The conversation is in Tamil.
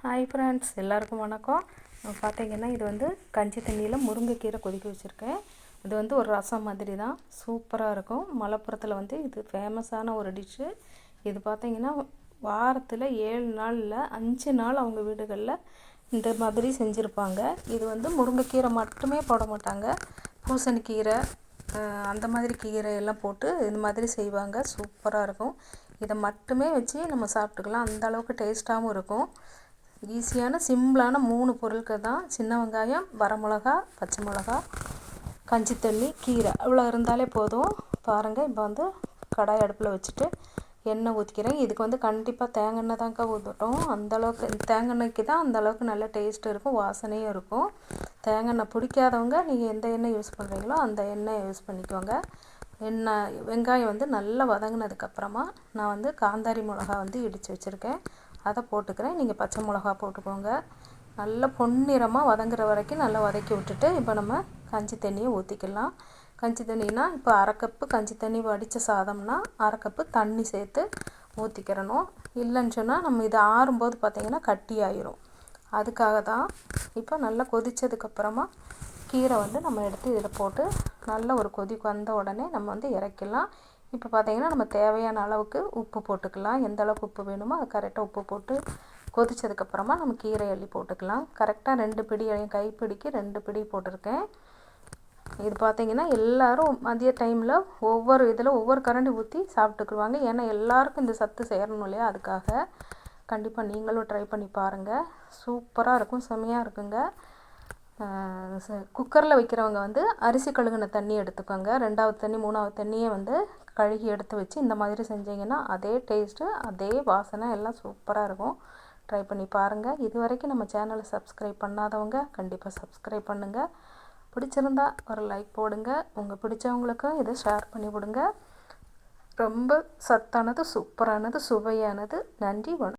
ஹாய் ஃப்ரெண்ட்ஸ் எல்லாருக்கும் வணக்கம். பார்த்தீங்கன்னா இது வந்து கஞ்சி தண்ணியில் முருங்கைக்கீரை கொதிக்க வச்சுருக்கேன். இது வந்து ஒரு ரசம் மாதிரி தான் சூப்பராக இருக்கும். மலப்புறத்தில் வந்து இது ஃபேமஸான ஒரு டிஷ்ஷு இது பார்த்தீங்கன்னா வாரத்தில் ஏழு நாளில் அஞ்சு நாள் அவங்க வீடுகளில் இந்த மாதிரி செஞ்சுருப்பாங்க. இது வந்து முருங்கைக்கீரை மட்டுமே போட மாட்டாங்க. பூசணிக்கீரை அந்த மாதிரி கீரை எல்லாம் போட்டு இந்த மாதிரி செய்வாங்க. சூப்பராக இருக்கும். இதை மட்டுமே வச்சு நம்ம சாப்பிட்டுக்கலாம். அந்த அளவுக்கு டேஸ்ட்டாகவும் இருக்கும். ஈஸியான சிம்பிளான மூணு பொருட்கள் தான். சின்ன வெங்காயம் வரமிளகா பச்சை மிளகா கஞ்சி கீரை. இவ்வளோ இருந்தாலே போதும். பாருங்கள் இப்போ வந்து கடாய் அடுப்பில் வச்சுட்டு எண்ணெய் ஊற்றிக்கிறேன் இதுக்கு வந்து கண்டிப்பாக தேங்காய் எண்ணெய் தாங்க ஊற்றட்டும் அந்தளவுக்கு தேங்காய் எண்ணெய்க்கு தான் அந்தளவுக்கு நல்ல டேஸ்ட் இருக்கும் வாசனையும் இருக்கும். தேங்காய் எண்ணெய் பிடிக்காதவங்க நீங்கள் எந்த எண்ணெய் யூஸ் பண்ணுறீங்களோ அந்த எண்ணெய் யூஸ் பண்ணிக்கோங்க. எண்ணெய் வெங்காயம் வந்து நல்லா வதங்கினதுக்கப்புறமா நான் வந்து காந்தாரி மிளகா வந்து இடித்து வச்சுருக்கேன். அதை போட்டுக்கிறேன். நீங்கள் பச்சை மிளகா போட்டுக்கோங்க. நல்லா பொன்னிறமாக வதங்குற வரைக்கும் நல்லா வதக்கி விட்டுட்டு இப்போ நம்ம கஞ்சி தண்ணியை ஊற்றிக்கலாம் கஞ்சி தண்ணினா இப்போ அரை கப்பு கஞ்சி தண்ணி வடித்த சாதம்னா அரை கப்பு தண்ணி சேர்த்து ஊற்றிக்கிறணும் இல்லைன்னு சொன்னால் நம்ம இது ஆறும்போது பார்த்திங்கன்னா கட்டி ஆயிரும். அதுக்காக தான் இப்போ நல்லா கொதித்ததுக்கப்புறமா கீரை வந்து நம்ம எடுத்து இதில் போட்டு நல்ல ஒரு கொதி வந்த உடனே நம்ம வந்து இறக்கிடலாம். இப்போ பார்த்திங்கன்னா நம்ம தேவையான அளவுக்கு உப்பு போட்டுக்கலாம். எந்த அளவுக்கு உப்பு வேணுமோ அது கரெக்டாக உப்பு போட்டு கொதித்ததுக்கப்புறமா நம்ம கீரை அள்ளி போட்டுக்கலாம். கரெக்டாக ரெண்டு பிடி என் கைப்பிடிக்கு ரெண்டு பிடி போட்டிருக்கேன். இது பார்த்திங்கன்னா எல்லோரும் மதிய டைமில் ஒவ்வொரு இதில் ஒவ்வொரு கரண்டி ஊற்றி சாப்பிட்டுக்குருவாங்க. ஏன்னா எல்லாருக்கும் இந்த சத்து சேரணும் இல்லையா? அதுக்காக கண்டிப்பாக நீங்களும் ட்ரை பண்ணி பாருங்கள் சூப்பராக இருக்கும் செமையாக இருக்குங்க. குக்கரில் வைக்கிறவங்க வந்து அரிசி கழுகுன தண்ணி எடுத்துக்கோங்க. ரெண்டாவது தண்ணி மூணாவது தண்ணியை வந்து கழுகி எடுத்து வச்சு இந்த மாதிரி செஞ்சிங்கன்னா அதே டேஸ்ட்டு அதே வாசனை எல்லாம் சூப்பராக இருக்கும். ட்ரை பண்ணி பாருங்கள் இது வரைக்கும் நம்ம சேனலை சப்ஸ்கிரைப் பண்ணாதவங்க கண்டிப்பாக சப்ஸ்கிரைப் பண்ணுங்கள் பிடிச்சிருந்தா ஒரு லைக் போடுங்க. உங்கள் பிடிச்சவங்களுக்கும் இதை ஷேர் பண்ணி விடுங்க. ரொம்ப சத்தானது சூப்பரானது சுவையானது. நன்றி வணக்கம்.